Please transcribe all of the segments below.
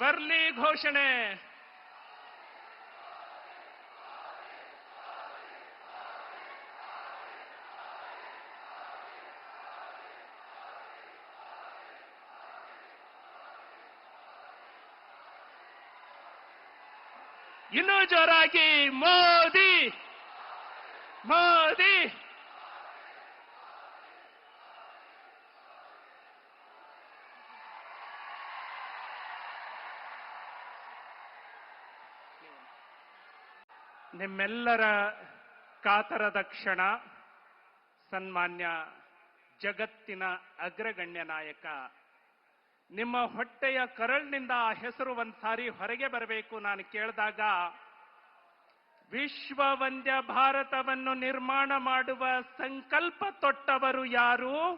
ಬರ್ಲಿ ಘೋಷಣೆ ಇನ್ನೂ ಜೋರಾಗಿ ಮೋದಿ ಮೋದಿ ನಿಮ್ಮೆಲ್ಲರ ಕಾತರದ ಕ್ಷಣ ಸನ್ಮಾನ್ಯ ಜಗತ್ತಿನ ಅಗ್ರಗಣ್ಯ ನಾಯಕ. ನಿಮ್ಮ ಹೊಟ್ಟೆಯ ಕರಳಿನಿಂದ ಆ ಹೆಸರು ಒಂದ್ಸಾರಿ ಹೊರಗೆ ಬರಬೇಕು ನಾನು ಕೇಳಿದಾಗ ವಿಶ್ವ ವಂದ್ಯ ಭಾರತವನ್ನು ನಿರ್ಮಾಣ ಮಾಡುವ ಸಂಕಲ್ಪ ತೊಟ್ಟವರು ಯಾರು?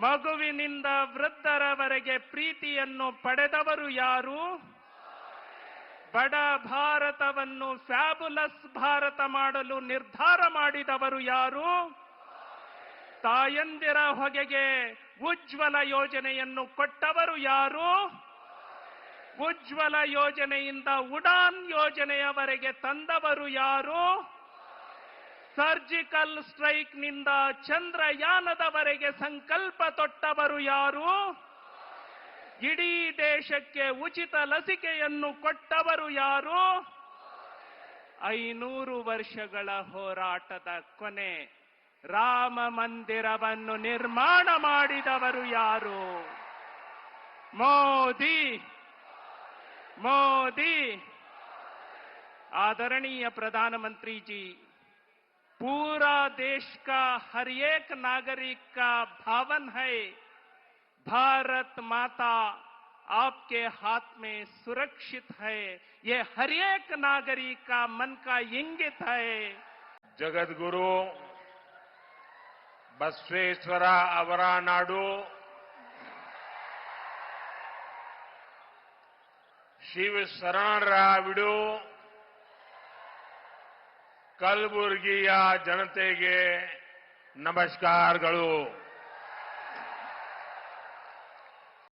ಮಗುವಿನಿಂದ ವೃದ್ಧರವರೆಗೆ ಪ್ರೀತಿಯನ್ನು ಪಡೆದವರು ಯಾರು? ಬಡ ಭಾರತವನ್ನು ಫ್ಯಾಬುಲಸ್ ಭಾರತ ಮಾಡಲು ನಿರ್ಧಾರ ಮಾಡಿದವರು ಯಾರು? ತಾಯಂದಿರ ಹೊಗೆಗೆ ಉಜ್ವಲ ಯೋಜನೆಯನ್ನು ಕೊಟ್ಟವರು ಯಾರು? ಉಜ್ವಲ ಯೋಜನೆಯಿಂದ ಉಡಾನ್ ಯೋಜನೆಯವರೆಗೆ ತಂದವರು ಯಾರು? ಸರ್ಜಿಕಲ್ ಸ್ಟ್ರೈಕ್ನಿಂದ ಚಂದ್ರಯಾನದವರೆಗೆ ಸಂಕಲ್ಪ ತೊಟ್ಟವರು ಯಾರು? ಇಡೀ ದೇಶಕ್ಕೆ ಉಚಿತ ಲಸಿಕೆಯನ್ನು ಕೊಟ್ಟವರು ಯಾರು ಐನೂರು ವರ್ಷಗಳ ಹೋರಾಟದ ಕೊನೆ ರಾಮ ಮಂದಿರವನ್ನು ನಿರ್ಮಾಣ ಮಾಡಿದವರು ಯಾರು ಮೋದಿ मोदी आदरणीय प्रधानमंत्री जी पूरा देश का हर एक नागरिक का भावन है भारत माता आपके हाथ में सुरक्षित है ये हर एक नागरिक का मन का इंगित है ಜಗದ್ಗುರು ಬಸವೇಶ್ವರ ಅವರ ನಾಡು ಶಿವ ಶರಣರ ಬಿಡು ಕಲಬುರಗಿಯ ಜನತೆಗೆ ನಮಸ್ಕಾರಗಳು